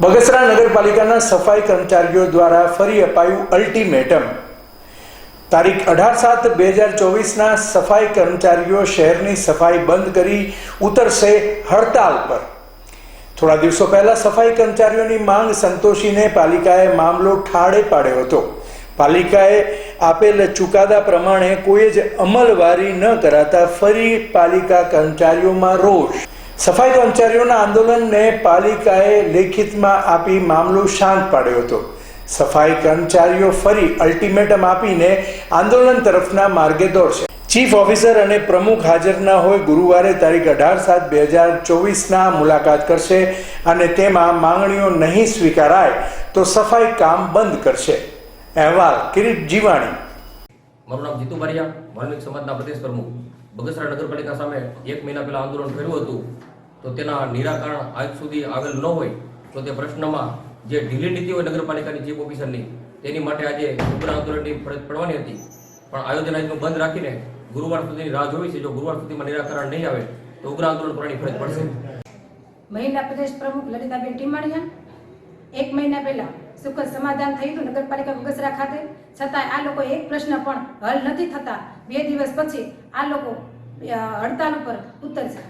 બગસરા નગરપાલિકાના સફાઈ કર્મચારીઓ દ્વારા ફરી અપાયું અલ્ટિમેટમ તારીખ અઢાર સાત બે હજાર ચોવીસના સફાઈ કર્મચારીઓ શહેરની સફાઈ બંધ કરી ઉતરશે હડતાલ પર. થોડા દિવસો પહેલા સફાઈ કર્મચારીઓની માંગ સંતોષીને પાલિકાએ મામલો ઠાળે પાડ્યો હતો. પાલિકાએ આપેલ ચુકાદા પ્રમાણે કોઈ જ અમલવારી ન કરાતા ફરી પાલિકા કર્મચારીઓમાં રોષ. સફાઈ કર્મચારીઓના આંદોલનને પાલિકાએ લેખિતમાં આપી મામલો શાંત પાડ્યો હતો. સફાઈ કર્મચારીઓ ફરી અલ્ટિમેટમ આપીને આંદોલન તરફના માર્ગે દોડશે. ચીફ ઓફિસર અને પ્રમુખ હાજર ન હોય ગુરુવારે તારીખ અઢાર સાત બે હજાર ચોવીસના મુલાકાત કરશે અને તેમાં માંગણીઓ નહીં સ્વીકારાય તો સફાઈ કામ બંધ કરશે. અહેવાલ કિરીટ જીવાણી. મારું નામ જીતુ મારિયા વાલ્મીક સમાજના પ્રદેશ પ્રમુખ. બગસરા નગરપાલિકા સામે એક મહિના પહેલા આંદોલન કર્યું હતું, તો તેના નિરાકરણ આજ સુધી આવેલ ન હોય, તો તે પ્રશ્નમાં જે ઢીલી નીતિ હોય નગરપાલિકાની ચીફ ઓફિસરની તેની માટે આજે ઉગ્ર આંદોલનની ફરજ પડવાની હતી. પણ આયોજન આજનું બંધ રાખીને ગુરુવાર સુધીની રાહ જોઈ છે, જો ગુરુવાર સુધીમાં નિરાકરણ નહીં આવે, તો ઉગ્ર આંદોલન કરવાની ફરજ પડશે. મહિલા પ્રદેશ પ્રમુખ લલિતાબેન ટીમાણીયા એક મહિના પહેલા સુખદ સમાધાન થયું હતું નગરપાલિકા બગસરા ખાતે. છતાં આ લોકો એક પ્રશ્ન પણ હલ નથી થતા. બે દિવસ પછી આ લોકો હડતાલ ઉપર ઉતરશે.